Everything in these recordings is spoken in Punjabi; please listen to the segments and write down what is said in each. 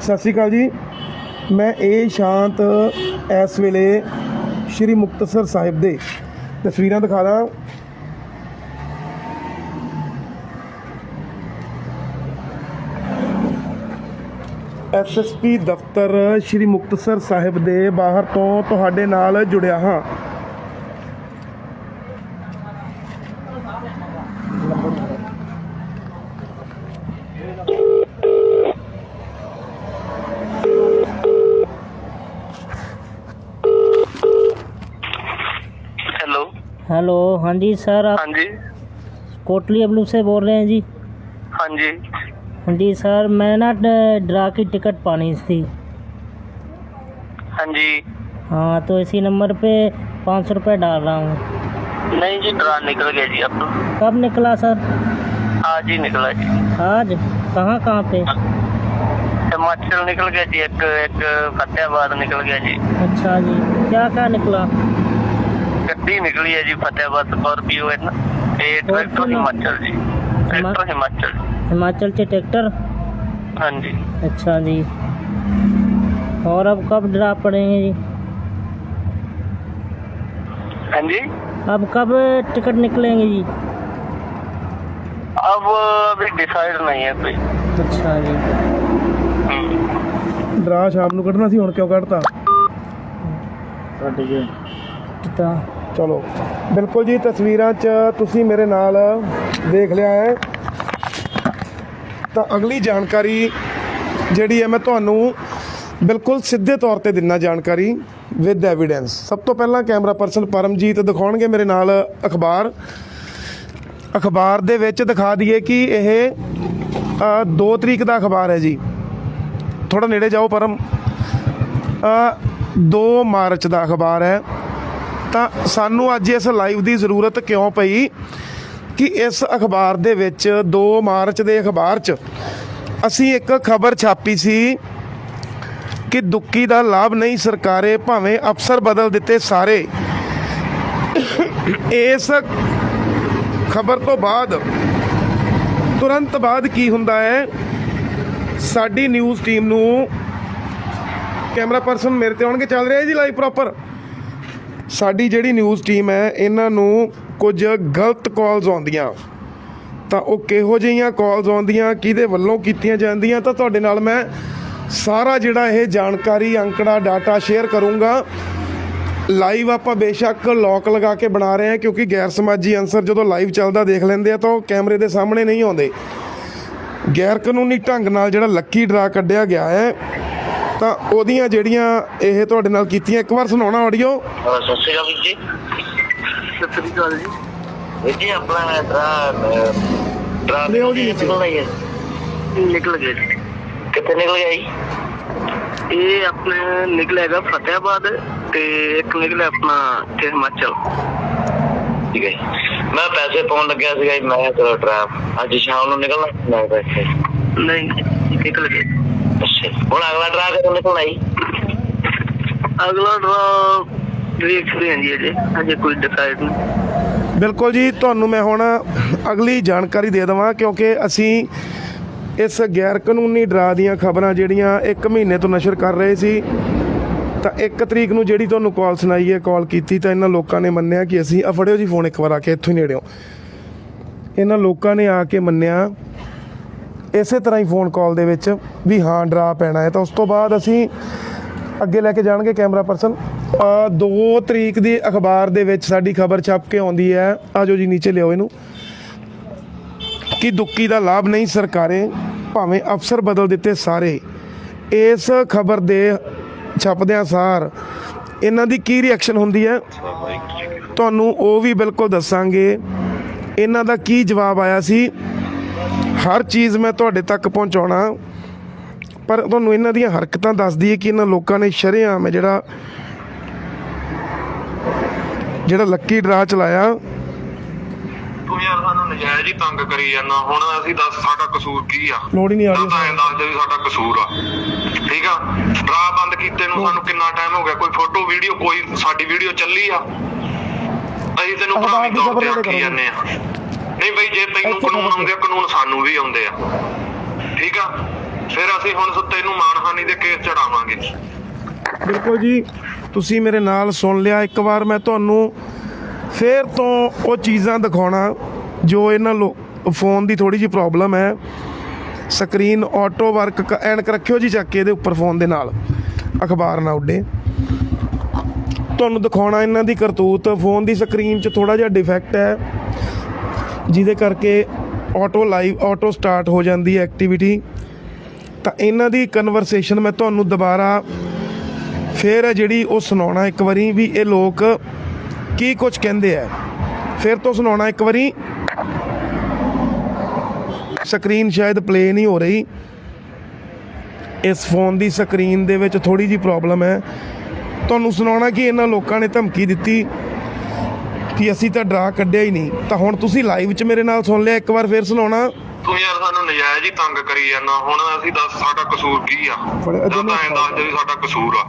ਸਤਿ ਸ਼੍ਰੀ ਅਕਾਲ ਜੀ। ਮੈਂ ਇਹ ਸ਼ਾਂਤ ਇਸ ਵੇਲੇ ਸ਼੍ਰੀ ਮੁਕਤਸਰ ਸਾਹਿਬ ਦੇ। ਤਸਵੀਰਾਂ ਦਿਖਾ ਦਾਂ। ਐਸਐਸਪੀ ਦਫ਼ਤਰ ਸ਼੍ਰੀ ਮੁਕਤਸਰ ਸਾਹਿਬ ਦੇ ਬਾਹਰ ਤੋਂ ਤੁਹਾਡੇ ਨਾਲ ਜੁੜਿਆ ਹਾਂ। हेलो हाँ जी सर आप हाँ जी। कोटली अबलू से बोल रहे हैं जी। हाँ जी। हाँ जी सर मैं ना ड्रा की टिकट पानी थी। हाँ जी। हाँ तो इसी नंबर पे पाँच सौ रुपये डाल रहा हूँ। नहीं जी ड्रा निकल गया जी अब तो। कब निकला सर? आज ही निकला जी। आज? कहाँ कहाँ पे? हिमाचल निकल गया जी एक एक फतेहाबाद निकल गया जी। अच्छा जी क्या क्या निकला? गड्डी निकली है जी फतेहाबाद स्कॉर्पियो है ना ये tractor Scorpio? Himachal ji tractor Himachal Himachal से ट्रैक्टर हाँ जी अच्छा जी और अब कब ड्रा पड़ेंगे जी हाँ जी अब कब टिकट निकलेंगे जी अब अभी डिसाइड नहीं है कोई अच्छा जी हम्म। ਡਰਾ ਸ਼ਾਮ ਨੂੰ ਕੱਢਣਾ ਸੀ ਹੁਣ ਕਿਉਂ ਕੱਢਤਾ तो ਚਲੋ। ਬਿਲਕੁਲ ਜੀ, ਤਸਵੀਰਾਂ 'ਚ ਤੁਸੀਂ ਮੇਰੇ ਨਾਲ ਦੇਖ ਲਿਆ ਹੈ। ਤਾਂ ਅਗਲੀ ਜਾਣਕਾਰੀ ਜਿਹੜੀ ਹੈ, ਮੈਂ ਤੁਹਾਨੂੰ ਬਿਲਕੁਲ ਸਿੱਧੇ ਤੌਰ ਤੇ ਦਿੰਨਾ ਜਾਣਕਾਰੀ ਵਿਦ ਐਵੀਡੈਂਸ ਸਭ ਤੋਂ ਪਹਿਲਾਂ ਕੈਮਰਾ ਪਰਸਨ ਪਰਮਜੀਤ ਦਿਖਾਉਣਗੇ ਮੇਰੇ ਨਾਲ ਅਖਬਾਰ। ਅਖਬਾਰ ਦੇ ਵਿੱਚ ਦਿਖਾ ਦਈਏ ਕਿ ਇਹ 2 ਤਰੀਕ ਦਾ ਅਖਬਾਰ ਹੈ ਜੀ। ਥੋੜਾ ਨੇੜੇ ਜਾਓ ਪਰਮ। 2 ਮਾਰਚ ਦਾ ਅਖਬਾਰ ਹੈ। ਤਾਂ ਸਾਨੂੰ ਅੱਜ ਇਸ ਲਾਈਵ ਦੀ ਜ਼ਰੂਰਤ ਕਿਉਂ ਪਈ ਕਿ ਇਸ ਅਖਬਾਰ ਦੇ ਵਿੱਚ 2 ਮਾਰਚ ਦੇ ਅਖਬਾਰ 'ਚ ਅਸੀਂ ਇੱਕ ਖਬਰ ਛਾਪੀ ਸੀ ਕਿ ਦੁੱਕੀ ਦਾ ਲਾਭ ਨਹੀਂ ਸਰਕਾਰੇ, ਭਾਵੇਂ ਅਫਸਰ ਬਦਲ ਦਿੱਤੇ ਸਾਰੇ। ਇਸ ਖਬਰ ਤੋਂ ਬਾਅਦ ਤੁਰੰਤ ਬਾਅਦ ਕੀ ਹੁੰਦਾ ਹੈ? ਸਾਡੀ ਨਿਊਜ਼ ਟੀਮ ਨੂੰ ਕੈਮਰਾ ਪਰਸਨ ਮੇਰੇ ਤੇ ਆਉਣਗੇ, ਚੱਲ ਰਿਹਾ ਜੀ ਲਾਈਵ ਪ੍ਰੋਪਰ ਸਾਡੀ ਜਿਹੜੀ ਨਿਊਜ਼ ਟੀਮ ਹੈ, ਇਹਨਾਂ ਨੂੰ ਕੁਝ ਗਲਤ ਕਾਲਸ ਆਉਂਦੀਆਂ। ਤਾਂ ਉਹ ਕਿਹੋ ਜਿਹੀਆਂ ਕਾਲਸ ਆਉਂਦੀਆਂ, ਕਿਹਦੇ ਵੱਲੋਂ ਕੀਤੀਆਂ ਜਾਂਦੀਆਂ, ਤਾਂ ਤੁਹਾਡੇ ਨਾਲ ਮੈਂ ਸਾਰਾ ਜਿਹੜਾ ਇਹ ਜਾਣਕਾਰੀ, ਅੰਕੜਾ ਡਾਟਾ ਸ਼ੇਅਰ ਕਰੂੰਗਾ। ਲਾਈਵ ਆਪਾਂ ਬੇਸ਼ੱਕ ਲੋਕ ਲਗਾ ਕੇ ਬਣਾ ਰਹੇ ਹਾਂ, ਕਿਉਂਕਿ ਗੈਰ ਸਮਾਜੀ ਅਨਸਰ ਜਦੋਂ ਲਾਈਵ ਚੱਲਦਾ ਦੇਖ ਲੈਂਦੇ ਆ, ਤਾਂ ਉਹ ਕੈਮਰੇ ਦੇ ਸਾਹਮਣੇ ਨਹੀਂ ਆਉਂਦੇ। ਗੈਰ ਕਾਨੂੰਨੀ ਢੰਗ ਨਾਲ ਜਿਹੜਾ ਲੱਕੀ ਡਰਾ ਕੱਢਿਆ ਗਿਆ ਹੈ ਤਾਂ ਉਹਦੀਆਂ ਜਿਹੜੀਆਂ ਇਹ ਤੁਹਾਡੇ ਨਾਲ ਕੀਤੀਆਂ ਇੱਕ ਵਾਰ ਸੁਣਾਉਣਾ ਆਡੀਓ ਨਿਕਲਿਆ ਹੈਗਾ ਫਤਿਹਾਬਾਦ ਤੇ ਇੱਕ ਨਿਕਲਿਆ ਆਪਣਾ ਹਿਮਾਚਲ। ਮੈਂ ਪੈਸੇ ਪਾਉਣ ਲੱਗਿਆ ਸੀਗਾ ਜੀ ਮੈਂ ਚਲੋ ਡਰਾ। ਅੱਜ ਸ਼ਾਮ ਨੂੰ ਨਿਕਲਣਾ ਮੈਂ ਪੈਸੇ ਨਹੀਂ ਨਿਕਲ ਗਏ ਹੁਣ ਅਗਲਾ ਡਰਾ ਕਦੋਂ ਨਿਕਲਣਾ ਜੀ। ਅਗਲਾ ਡਰਾ ਦੇਖਦੇ ਹਾਂ ਜੀ ਅਜੇ। ਅਜੇ ਕੋਈ ਡਿਸਾਈਡ ਨਹੀਂ। ਬਿਲਕੁਲ ਜੀ ਤੁਹਾਨੂੰ ਮੈਂ ਹੁਣ ਅਗਲੀ ਜਾਣਕਾਰੀ ਦੇ ਦੇਵਾਂ ਕਿਉਂਕਿ ਅਸੀਂ ਇਸ ਗੈਰ ਕਾਨੂੰਨੀ ਡਰਾ ਦੀਆਂ ਖਬਰਾਂ ਜਿਹੜੀਆਂ 1 ਮਹੀਨੇ ਤੋਂ ਨਸ਼ਰ ਕਰ ਰਹੇ ਸੀ ਤਾਂ 1 ਤਰੀਕ ਨੂੰ ਜਿਹੜੀ ਤੁਹਾਨੂੰ ਕਾਲ ਸੁਣਾਈ ਹੈ ਕਾਲ ਕੀਤੀ ਤਾਂ ਇਹਨਾਂ ਲੋਕਾਂ ਨੇ ਮੰਨਿਆ ਕਿ ਅਸੀਂ ਆ ਫੜਿਓ ਜੀ ਫੋਨ ਇੱਕ ਵਾਰ ਆ ਕੇ ਇੱਥੋਂ ਹੀ ਨੇੜਿਓ। ਇਹਨਾਂ ਲੋਕਾਂ ਨੇ ਆ ਕੇ ਮੰਨਿਆ ਇਸੇ ਤਰ੍ਹਾਂ ਹੀ ਫੋਨ ਕਾਲ ਦੇ ਵਿੱਚ ਵੀ ਹਾਂ, ਡਰਾ ਪੈਣਾ ਹੈ। ਤਾਂ ਉਸ ਤੋਂ ਬਾਅਦ ਅਸੀਂ ਅੱਗੇ ਲੈ ਕੇ ਜਾਣਗੇ ਕੈਮਰਾ ਪਰਸਨ। 2 ਤਰੀਕ ਦੀ ਅਖਬਾਰ ਦੇ ਵਿੱਚ ਸਾਡੀ ਖਬਰ ਛਪ ਕੇ ਆਉਂਦੀ ਹੈ। ਆਜੋ ਜੀ, ਨੀਚੇ ਲਿਓ ਇਹਨੂੰ। ਕਿ ਦੁੱਕੀ ਦਾ ਲਾਭ ਨਹੀਂ ਸਰਕਾਰੇ, ਭਾਵੇਂ ਅਫਸਰ ਬਦਲ ਦਿੱਤੇ ਸਾਰੇ। ਇਸ ਖਬਰ ਦੇ ਛਪਦਿਆਂ ਸਾਰ ਇਹਨਾਂ ਦੀ ਕੀ ਰਿਐਕਸ਼ਨ ਹੁੰਦੀ ਹੈ? ਤੁਹਾਨੂੰ ਉਹ ਵੀ ਬਿਲਕੁਲ ਦੱਸਾਂਗੇ। ਇਹਨਾਂ ਦਾ ਕੀ ਜਵਾਬ ਆਇਆ ਸੀ? ਹਰ ਚੀਜ਼ ਮੈਂ ਤੁਹਾਡੇ ਤੱਕ ਪਹੁੰਚਾਉਣਾ। ਪਰ ਤੁਹਾਨੂੰ ਇਹਨਾਂ ਦੀਆਂ ਹਰਕਤਾਂ ਦੱਸਦੀ ਹੈ ਕਿ ਇਹਨਾਂ ਲੋਕਾਂ ਨੇ ਸ਼ਰੇਆਮ ਹੈ ਜਿਹੜਾ ਜਿਹੜਾ ਲੱਕੀ ਡਰਾ ਚਲਾਇਆ। ਤੂੰ ਯਾਰ ਸਾਨੂੰ ਨਜਾਇਜ਼ ਹੀ ਤੰਗ ਕਰੀ ਜਾਂਦਾ। ਹੁਣ ਅਸੀਂ ਦੱਸ ਸਾਡਾ ਕਸੂਰ ਕੀ ਆ? ਲੋੜ ਹੀ ਨਹੀਂ ਆ ਰਹੀ ਤਾਂ ਦੱਸ ਦੇ ਵੀ ਸਾਡਾ ਕਸੂਰ ਆ। ਠੀਕ ਆ? ਡਰਾ ਬੰਦ ਕੀਤੇ ਨੂੰ ਸਾਨੂੰ ਕਿੰਨਾ ਟਾਈਮ ਹੋ ਗਿਆ? ਕੋਈ ਫੋਟੋ ਵੀਡੀਓ ਕੋਈ ਸਾਡੀ ਵੀਡੀਓ ਚੱਲੀ ਆ? ਅਸੀਂ ਤੈਨੂੰ ਦੀ ਤੌਰ ਤੇ ਆਖੀ। ਜਾਂਦੇ ਆ। ਨਹੀਂ ਬਈ ਜੇ ਤੈਨੂੰ ਕਾਨੂੰਨ ਆਉਂਦੇ ਆ ਕਾਨੂੰਨ ਸਾਨੂੰ ਵੀ ਆਉਂਦੇ ਆ। ਠੀਕ ਆ? ਫਿਰ ਅਸੀਂ ਹੁਣ ਤੈਨੂੰ ਮਾਨਹਾਨੀ ਦੇ ਕੇਸ ਚੜਾਵਾਂਗੇ। ਬਿਲਕੁਲ ਜੀ ਤੁਸੀਂ ਮੇਰੇ ਨਾਲ ਸੁਣ ਲਿਆ ਇੱਕ ਵਾਰ ਮੈਂ ਤੁਹਾਨੂੰ ਫੇਰ ਤੋਂ ਉਹ ਚੀਜ਼ਾਂ ਦਿਖਾਉਣਾ ਜੋ ਇਹਨਾਂ ਲੋ ਫੋਨ ਦੀ ਥੋੜੀ ਜਿਹੀ ਪ੍ਰੋਬਲਮ ਹੈ। ਸਕਰੀਨ ਆਟੋ ਵਰਕ ਐਨਕ ਰੱਖਿਓ ਜੀ ਚੱਕ ਕੇ ਇਹਦੇ ਉੱਪਰ ਫੋਨ ਦੇ ਨਾਲ। ਅਖਬਾਰ ਨਾ ਉੱਡੇ। ਤੁਹਾਨੂੰ ਦਿਖਾਉਣਾ ਇਹਨਾਂ ਦੀ ਕਰਤੂਤ। ਫੋਨ ਦੀ ਸਕਰੀਨ 'ਚ ਥੋੜਾ ਜਿਹਾ ਡਿਫੈਕਟ ਹੈ। ਜਿਹਦੇ ਕਰਕੇ ਆਟੋ ਲਾਈਵ ਆਟੋ ਸਟਾਰਟ ਹੋ ਜਾਂਦੀ ਹੈ ਐਕਟੀਵਿਟੀ ਤਾਂ ਇਹਨਾਂ ਦੀ ਕਨਵਰਸੇਸ਼ਨ ਮੈਂ ਤੁਹਾਨੂੰ ਦੁਬਾਰਾ ਫਿਰ ਹੈ ਜਿਹੜੀ ਉਹ ਸੁਣਾਉਣਾ ਇੱਕ ਵਾਰੀ ਵੀ ਇਹ ਲੋਕ ਕੀ ਕੁਝ ਕਹਿੰਦੇ ਆ। ਫਿਰ ਤੋਂ ਸੁਣਾਉਣਾ ਇੱਕ ਵਾਰੀ। ਸਕਰੀਨ ਸ਼ਾਇਦ ਪਲੇ ਨਹੀਂ ਹੋ ਰਹੀ। ਇਸ ਫੋਨ ਦੀ ਸਕਰੀਨ ਦੇ ਵਿੱਚ ਥੋੜੀ ਜੀ ਪ੍ਰੋਬਲਮ ਹੈ। ਤੁਹਾਨੂੰ ਸੁਣਾਉਣਾ ਕਿ ਇਹਨਾਂ ਲੋਕਾਂ ਨੇ ਧਮਕੀ ਦਿੱਤੀ। ਕਿ ਅਸੀਂ ਤਾਂ ਡਰਾ ਕੱਢਿਆ ਹੀ ਨਹੀਂ। ਤਾਂ ਹੁਣ ਤੁਸੀਂ ਲਾਈਵ 'ਚ ਮੇਰੇ ਨਾਲ ਸੁਣ ਲਿਆ ਇੱਕ ਵਾਰ ਫਿਰ ਸੁਣਾਉਣਾ। ਤੂੰ ਯਾਰ ਸਾਨੂੰ ਨਜਾਇਜ਼ ਹੀ ਤੰਗ ਕਰੀ ਜਾਂਦਾ। ਹੁਣ ਅਸੀਂ ਦੱਸ ਸਾਡਾ ਕਸੂਰ ਕੀ ਆ? ਜਾਂ ਦੱਸ ਦੇ ਵੀ ਸਾਡਾ ਕਸੂਰ ਆ।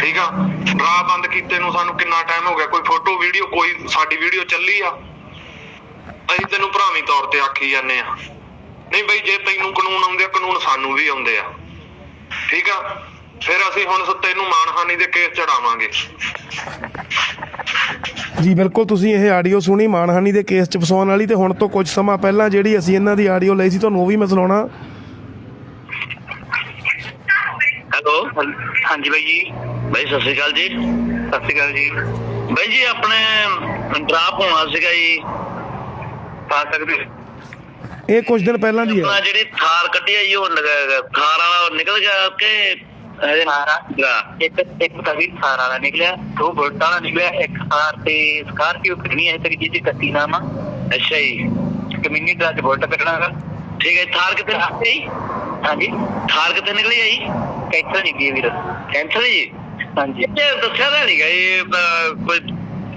ਠੀਕ ਆ? ਡਰਾ ਬੰਦ ਕੀਤੇ ਨੂੰ ਸਾਨੂੰ ਕਿੰਨਾ ਟਾਈਮ ਹੋ ਗਿਆ? ਕੋਈ ਫੋਟੋ ਵੀਡੀਓ ਕੋਈ ਸਾਡੀ ਵੀਡੀਓ ਚੱਲੀ ਆ? ਅਸੀਂ ਤੈਨੂੰ ਭਰਾਵੀਂ ਤੌਰ ਤੇ ਆਖੀ ਜਾਂਦੇ ਆ। ਨਹੀਂ ਬਈ ਜੇ ਤੈਨੂੰ ਕਾਨੂੰਨ ਆਉਂਦੇ ਆ ਕਾਨੂੰਨ ਸਾਨੂੰ ਵੀ ਆਉਂਦੇ ਆ। ਠੀਕ ਆ? ਫਿਰ ਅਸੀਂ ਹੁਣ ਤੈਨੂੰ ਮਾਨਹਾਨੀ ਦੇ ਕੇਸ ਚੜਾਵਾਂਗੇ। ਜੀ ਬਿਲਕੁਲ ਤੁਸੀਂ ਇਹ ਆਡੀਓ ਸੁਣੀ ਮਾਨਹਾਨੀ ਦੇ ਕੇਸ 'ਚ ਫਸਾਉਣ ਵਾਲੀ ਤੇ ਹੁਣ ਤੋਂ ਕੁਝ ਸਮਾਂ ਪਹਿਲਾਂ ਜਿਹੜੀ ਅਸੀਂ ਇਹਨਾਂ ਦੀ ਆਡੀਓ ਲਈ ਸੀ ਤੁਹਾਨੂੰ ਉਹ ਵੀ ਮੈਂ ਸੁਣਾਉਣਾ। ਹੈਲੋ। ਹਾਂਜੀ ਬਾਈ ਜੀ। ਬਾਈ ਸਤਿ ਸ਼੍ਰੀ ਅਕਾਲ ਜੀ। ਸਤਿ ਸ਼੍ਰੀ ਅਕਾਲ ਜੀ। ਬਾਈ ਜੀ ਆਪਣੇ ਡਰਾਪ ਹੋਣਾ ਸੀਗਾ ਜੀ। ਪਾ ਸਕਦੇ ਇਹ ਕੁਝ ਦਿਨ ਪਹਿਲਾਂ ਦੀ ਆਪਣਾ ਹੈ ਜਿਹੜੀ ਥਾਰ ਕੱਢੀ ਆ ਜੀ ਉਹ ਨਿਕ- ਥਾਰ ਵਾਲਾ ਨਿਕਲ ਗਿਆ ਕਿ ਥਾਰਾ ਇੱਕ ਇੱਕ ਤਵੀ ਥਾਰ ਵਾਲਾ ਨਿਕਲਿਆ ਦੋ ਬੁਲਟ ਵਾਲਾ ਨਿਕਲਿਆ ਇੱਕ ਥਾਰ ਤੇ ਸਕਾਰਪੀਓ ਕੱਢਣੀ ਹੈ ਤੇਰੀ ਜਿਹਦੀ ਕੱਤੀ ਨਾਮ ਆ। ਅੱਛਾ ਜੀ। ਕਮਿਊਨਿਟੀ ਡਰਾਜ ਬੁਲਟ ਕੱਢਣਾ ਹੈਗਾ। ਠੀਕ ਹੈ ਥਾਰ ਕਿੱਥੇ ਨਿਕਲੀ ਜੀ ਹਾਂਜੀ। ਥਾਰ ਕਿੱਥੇ ਨਿਕਲੀ ਆ ਜੀ? ਕੈਂਸਲ ਨਿਕਲੀ ਵੀਰ। ਕੈਂਸਲ ਜੀ? ਹਾਂਜੀ। ਇਹ ਦੱਸਿਆ ਤਾਂ ਇਹ ਅਹ, ਕੋਈ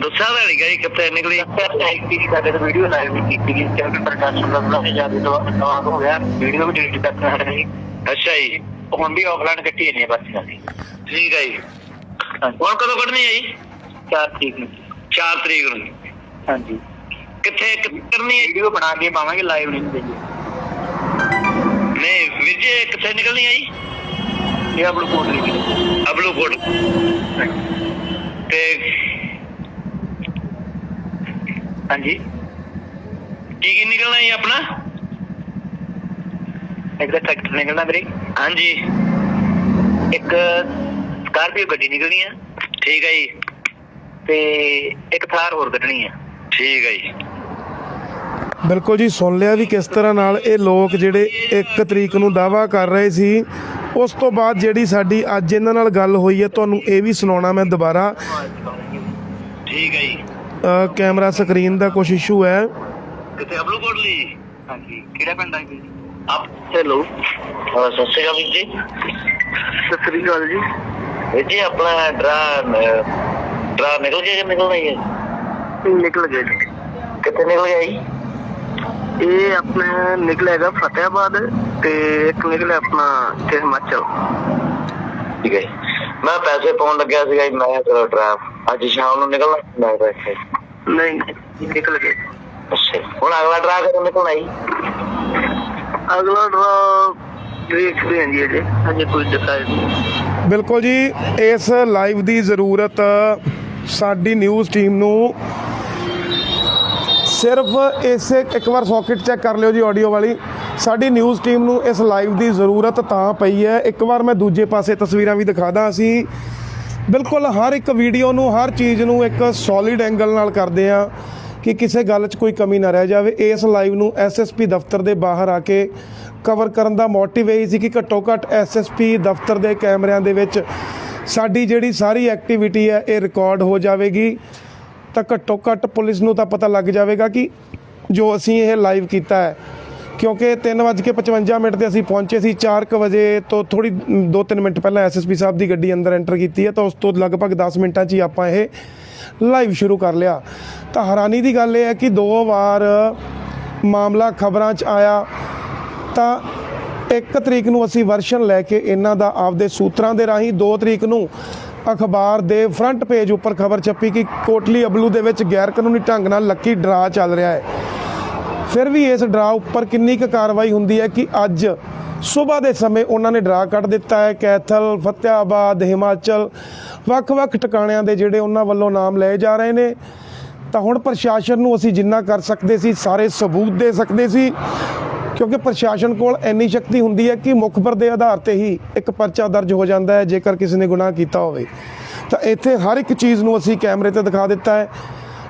ਦੱਸਿਆ ਤਾਂ ਨਹੀਂਗਾ ਜੀ ਕਿੱਥੇ ਨਿਕਲੀ। ਸਾਡੇ ਤੇ ਵੀਡੀਓ ਲਾਈਵ ਕੀਤੀ ਗਈ ਤੇ ਪ੍ਰਕਾਸ਼ਨ ਦਾ ਬੜਾ ਜ਼ਿਆਦਾ ਦਵਾ ਹੋ ਗਿਆ ਵੀਡੀਓ ਵੀ ਡਿਲੀਟ ਕਰਨਾ ਹੈ ਜੀ ਅੱਛਾ ਜੀ। ਹੁਣ ਵੀ ਆਫਲਾਈਨ ਕੱਟੀ ਨਹੀਂ ਬਸ ਅਸੀਂ ਠੀਕ ਹੈ ਜੀ। ਹੁਣ ਕਦੋਂ ਕੱਢਣੀ ਹੈ ਜੀ? 4 ਤਰੀਕ ਨੂੰ। 4 ਤਰੀਕ ਨੂੰ। ਹਾਂਜੀ। ਕਿੱਥੇ ਕਰਨੀ ਹੈ ਵੀਡੀਓ ਬਣਾ ਕੇ ਪਾਵਾਂਗੇ ਲਾਈਵ ਨਹੀਂ ਦੇਈਏ ਨਹੀਂ ਵਿਜੇ ਕਿੱਥੇ ਨਿਕਲਣੀ ਹੈ ਜੀ? ਇਹ ਅਬਲੂ ਕੋਟ ਨਿਕਲੀ ਅਬਲੂ ਕੋਟ ਤੇ ਹਾਂਜੀ। ਕੀ ਕੀ ਨਿਕਲਣਾ ਹੈ ਆਪਣਾ? ਇੱਕ ਤਾਂ ਟਰੈਕਟਰ ਨਿਕਲਣਾ ਵੀਰੇ। ਹਾਂਜੀ। ਇੱਕ ਸਕਾਰਪੀਓ ਗੱਡੀ ਨਿਕਲਣੀ ਹੈ ਠੀਕ ਹੈ ਜੀ। ਤੇ ਇੱਕ ਥਾਰ ਹੋਰ ਕੱਢਣੀ ਹੈ ਠੀਕ ਹੈ ਜੀ। ਬਿਲਕੁਲ ਜੀ ਸੁਣ ਲਿਆ ਵੀ ਕਿਸ ਤਰ੍ਹਾਂ ਨਾਲ ਇਹ ਲੋਕ ਜਿਹੜੇ 1 ਤਰੀਕ ਨੂੰ ਦਾਵਾ ਕਰ ਰਹੇ ਸੀ ਉਸ ਤੋਂ ਬਾਅਦ ਜਿਹੜੀ ਸਾਡੀ ਅੱਜ ਇਹਨਾਂ ਨਾਲ ਗੱਲ ਹੋਈ ਹੈ ਤੁਹਾਨੂੰ ਇਹ ਵੀ ਸੁਣਾਉਣਾ ਮੈਂ ਦੁਬਾਰਾ। ਠੀਕ ਹੈ ਜੀ। ਕੈਮਰਾ ਸਕਰੀਨ ਦਾ ਕੁਝ ਇਸ਼ੂ ਹੈ। ਕਿੱਥੇ ਅਬਲੂ ਕੋਟ ਲਈ? ਹਾਂਜੀ ਕਿਹੜਾ ਪਿੰਡ ਆ ਜੀ? ਆਪ ਹੈਲੋ। ਸਤਿ ਸ਼੍ਰੀ ਅਕਾਲ ਵੀਰ ਜੀ। ਸਤਿ ਸ਼੍ਰੀ ਅਕਾਲ ਜੀ। ਵੀਰ ਜੀ ਆਪਣਾ ਡਰਾ ਡਰਾ ਨਿਕਲ ਗਿਆ ਕਿ ਨਿਕਲਣਾ ਹੀ ਹੈ? ਨਿਕਲ ਗਿਆ ਜੀ। ਕਿੱਥੇ ਨਿਕਲ ਗਿਆ ਜੀ? ਇਹ ਆਪਣਾ ਨਿਕਲੇਗਾ ਤੇ ਇੱਕ ਨਿਕਲਿਆ ਆਪਣਾ ਤੇ ਹਿਮਾਚਲ। ਠੀਕ ਹੈ ਜੀ। ਮੈਂ ਪੈਸੇ ਪਾਉਣ ਲੱਗਿਆ ਸੀਗਾ ਜੀ ਮੈਂ ਕਿਹਾ ਚਲੋ ਡਰਾ ਅੱਜ ਸ਼ਾਮ ਨੂੰ ਨਿਕਲਣਾ ਮੈਂ ਪੈਸੇ ਨਹੀਂ ਨਿਕਲ ਗਏ। ਅੱਛਾ। ਹੁਣ ਅਗਲਾ ਡਰਾ ਕਦੋਂ ਨਿਕਲਣਾ ਜੀ? ਅਗਲਾ ਡਰਾ ਦੇਖਦੇ ਹਾਂ ਜੀ ਅਜੇ ਅਜੇ ਕੋਈ ਡਿਸਾਈਡ ਨਹੀਂ। ਬਿਲਕੁਲ ਜੀ ਇਸ ਲਾਈਵ ਦੀ ਜ਼ਰੂਰਤ ਸਾਡੀ ਨਿਊਜ਼ ਟੀਮ ਨੂੰ ਸਿਰਫ ਇਸੇ ਇੱਕ ਵਾਰ ਸੌਕਟ ਚੈੱਕ ਕਰ ਲਿਓ ਜੀ ਆਡੀਓ ਵਾਲੀ। ਸਾਡੀ ਨਿਊਜ਼ ਟੀਮ ਨੂੰ ਇਸ ਲਾਈਵ ਦੀ ਜ਼ਰੂਰਤ ਤਾਂ ਪਈ ਹੈ। ਇੱਕ ਵਾਰ ਮੈਂ ਦੂਜੇ ਪਾਸੇ ਤਸਵੀਰਾਂ ਵੀ ਦਿਖਾਦਾ ਅਸੀਂ ਬਿਲਕੁਲ ਹਰ ਇੱਕ ਵੀਡੀਓ ਨੂੰ, ਹਰ ਚੀਜ਼ ਨੂੰ ਇੱਕ ਸੋਲਿਡ ਐਂਗਲ ਨਾਲ ਕਰਦੇ ਆ ਕਿ ਕਿਸੇ ਗੱਲ 'ਚ ਕੋਈ ਕਮੀ ਨਾ ਰਹਿ ਜਾਵੇ। ਇਸ ਲਾਈਵ ਨੂੰ ਐਸਐਸਪੀ ਦਫ਼ਤਰ ਦੇ ਬਾਹਰ ਆ ਕੇ ਕਵਰ ਕਰਨ ਦਾ ਮੋਟਿਵ ਇਹ ਸੀ ਕਿ ਘੱਟੋ ਘੱਟ ਐਸਐਸਪੀ ਦਫ਼ਤਰ ਦੇ ਕੈਮਰਿਆਂ ਦੇ ਵਿੱਚ ਸਾਡੀ ਜਿਹੜੀ ਸਾਰੀ ਐਕਟੀਵਿਟੀ ਹੈ, ਇਹ ਰਿਕਾਰਡ ਹੋ ਜਾਵੇਗੀ। ਤਾਂ ਘੱਟੋ ਘੱਟ ਪੁਲਿਸ ਨੂੰ ਤਾਂ ਪਤਾ ਲੱਗ ਜਾਵੇਗਾ ਕਿ ਜੋ ਅਸੀਂ ਇਹ ਲਾਈਵ ਕੀਤਾ ਹੈ ਕਿਉਂਕਿ 3:55 ਮਿੰਟ ਤੇ ਅਸੀਂ ਪਹੁੰਚੇ ਸੀ 4:00 ਵਜੇ ਤੋਂ ਥੋੜੀ 2-3 ਮਿੰਟ ਪਹਿਲਾਂ ਐਸਐਸਪੀ ਸਾਹਿਬ ਦੀ ਗੱਡੀ ਅੰਦਰ ਐਂਟਰ ਕੀਤੀ ਹੈ, ਤਾਂ ਉਸ ਤੋਂ ਲਗਭਗ 10 ਮਿੰਟਾਂ 'ਚ ਹੀ ਆਪਾਂ ਇਹ ਲਾਈਵ ਸ਼ੁਰੂ ਕਰ ਲਿਆ। ਤਾਂ ਹੈਰਾਨੀ ਦੀ ਗੱਲ ਇਹ ਹੈ ਕਿ ਦੋ ਵਾਰ ਮਾਮਲਾ ਖਬਰਾਂ 'ਚ ਆਇਆ, ਤਾਂ ਇੱਕ ਤਰੀਕ ਨੂੰ ਅਸੀਂ ਵਰਸ਼ਨ ਲੈ ਕੇ ਇਹਨਾਂ ਦਾ ਆਪਦੇ ਸੂਤਰਾਂ ਦੇ ਰਾਹੀਂ 2 ਤਰੀਕ ਨੂੰ ਅਖਬਾਰ ਦੇ ਫਰੰਟ ਪੇਜ ਉੱਪਰ ਖਬਰ ਛਪੀ ਕਿ ਕੋਟਲੀ ਅਬਲੂ ਦੇ ਵਿੱਚ ਗੈਰ ਕਾਨੂੰਨੀ ਢੰਗ ਨਾਲ ਲੱਕੀ ਡਰਾ ਚੱਲ ਰਿਹਾ ਹੈ। ਫਿਰ ਵੀ ਇਸ ਡਰਾ ਉੱਪਰ ਕਿੰਨੀ ਕੁ ਕਾਰਵਾਈ ਹੁੰਦੀ ਹੈ ਕਿ ਅੱਜ ਸਵੇਰ ਦੇ ਸਮੇਂ ਉਹਨਾਂ ਨੇ ਡਰਾ ਕੱਢ ਦਿੱਤਾ ਹੈ? ਕੈਥਲ, ਫਤਿਆਬਾਦ, ਹਿਮਾਚਲ, ਵੱਖ-ਵੱਖ ਟਿਕਾਣਿਆਂ ਦੇ ਜਿਹੜੇ ਉਹਨਾਂ ਵੱਲੋਂ ਨਾਮ ਲਏ ਜਾ ਰਹੇ ਨੇ। ਤਾਂ ਹੁਣ ਪ੍ਰਸ਼ਾਸਨ ਨੂੰ ਅਸੀਂ ਜਿੰਨਾ ਕਰ ਸਕਦੇ ਸੀ, ਸਾਰੇ ਸਬੂਤ ਦੇ ਸਕਦੇ ਸੀ, ਕਿਉਂਕਿ ਪ੍ਰਸ਼ਾਸਨ ਕੋਲ ਇੰਨੀ ਸ਼ਕਤੀ ਹੁੰਦੀ ਹੈ ਕਿ ਮੁਖਬਰ ਦੇ ਆਧਾਰ ਤੇ ਹੀ ਇੱਕ ਪਰਚਾ ਦਰਜ ਹੋ ਜਾਂਦਾ ਹੈ, ਜੇਕਰ ਕਿਸੇ ਨੇ ਗੁਨਾਹ ਕੀਤਾ ਹੋਵੇ। ਤਾਂ ਇੱਥੇ ਹਰ ਇੱਕ ਚੀਜ਼ ਨੂੰ ਅਸੀਂ ਕੈਮਰੇ ਤੇ ਦਿਖਾ ਦਿੱਤਾ ਹੈ।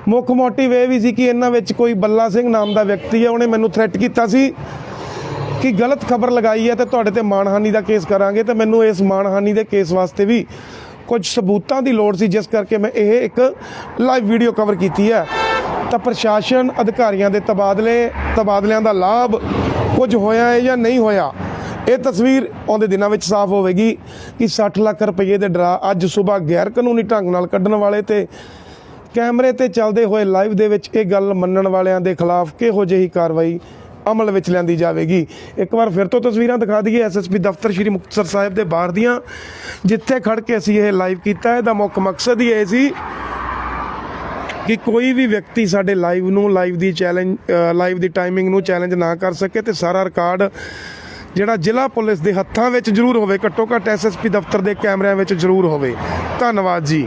ਮੁੱਖ ਮੋਟਿਵ ਇਹ ਵੀ ਸੀ ਕਿ ਇਹਨਾਂ ਵਿੱਚ ਕੋਈ ਬੱਲਾ ਸਿੰਘ ਨਾਮ ਦਾ ਵਿਅਕਤੀ ਹੈ ਉਹਨੇ ਮੈਨੂੰ ਥ੍ਰੈਟ ਕੀਤਾ ਸੀ ਕਿ ਗਲਤ ਖਬਰ ਲਗਾਈ ਹੈ ਤੇ ਤੁਹਾਡੇ ਤੇ ਮਾਨਹਾਨੀ ਦਾ ਕੇਸ ਕਰਾਂਗੇ ਤੇ ਮੈਨੂੰ ਇਸ ਮਾਨਹਾਨੀ ਦੇ ਕੇਸ ਵਾਸਤੇ ਵੀ ਕੁਝ ਸਬੂਤਾਂ ਦੀ ਲੋੜ ਸੀ, ਜਿਸ ਕਰਕੇ ਮੈਂ ਇਹ ਇੱਕ ਲਾਈਵ ਵੀਡੀਓ ਕਵਰ ਕੀਤੀ ਹੈ। ਤਾਂ ਪ੍ਰਸ਼ਾਸਨ ਅਧਿਕਾਰੀਆਂ ਦੇ ਤਬਾਦਲੇ, ਤਬਾਦਲਿਆਂ ਦਾ ਲਾਭ ਕੁਝ ਹੋਇਆ ਹੈ ਜਾਂ ਨਹੀਂ ਹੋਇਆ, ਇਹ ਤਸਵੀਰ ਆਉਂਦੇ ਦਿਨਾਂ ਵਿੱਚ ਸਾਫ਼ ਹੋਵੇਗੀ ਕਿ 60 ਲੱਖ ਰੁਪਏ ਦੇ ਡਰਾ ਅੱਜ ਸਵੇਰ ਗੈਰ ਕਾਨੂੰਨੀ ਢੰਗ ਨਾਲ ਕੱਢਣ ਵਾਲੇ ਤੇ ਕੈਮਰੇ ਤੇ ਚੱਲਦੇ ਹੋਏ ਲਾਈਵ ਦੇ ਵਿੱਚ ਇਹ ਗੱਲ ਮੰਨਣ ਵਾਲਿਆਂ ਦੇ ਖਿਲਾਫ ਕਿਹੋ ਜਿਹੀ ਕਾਰਵਾਈ ਅਮਲ ਵਿੱਚ ਲਿਆਂਦੀ ਜਾਵੇਗੀ? ਇੱਕ ਵਾਰ ਫਿਰ ਤੋਂ ਤਸਵੀਰਾਂ ਦਿਖਾ ਦਈਏ। ਐਸਐਸਪੀ ਦਫ਼ਤਰ ਸ਼੍ਰੀ ਮੁਕਤਸਰ ਸਾਹਿਬ ਦੇ ਬਾਹਰ ਦੀਆਂ, ਜਿੱਥੇ ਖੜ ਕੇ ਅਸੀਂ ਇਹ ਲਾਈਵ ਕੀਤਾ। ਇਹਦਾ ਮੁੱਖ ਮਕਸਦ ਹੀ ਇਹ ਸੀ ਕਿ ਕੋਈ ਵੀ ਵਿਅਕਤੀ ਸਾਡੇ ਲਾਈਵ ਨੂੰ, ਲਾਈਵ ਦੀ ਚੈਲੰਜ ਲਾਈਵ ਦੀ ਟਾਈਮਿੰਗ ਨੂੰ ਚੈਲੰਜ ਨਾ ਕਰ ਸਕੇ ਤੇ ਸਾਰਾ ਰਿਕਾਰਡ ਜਿਹੜਾ ਜ਼ਿਲ੍ਹਾ ਪੁਲਿਸ ਦੇ ਹੱਥਾਂ ਵਿੱਚ ਜ਼ਰੂਰ ਹੋਵੇ, ਘੱਟੋ ਘੱਟ ਐਸਐਸਪੀ ਦਫ਼ਤਰ ਦੇ ਕੈਮਰਿਆਂ ਵਿੱਚ ਜ਼ਰੂਰ ਹੋਵੇ। ਧੰਨਵਾਦ ਜੀ।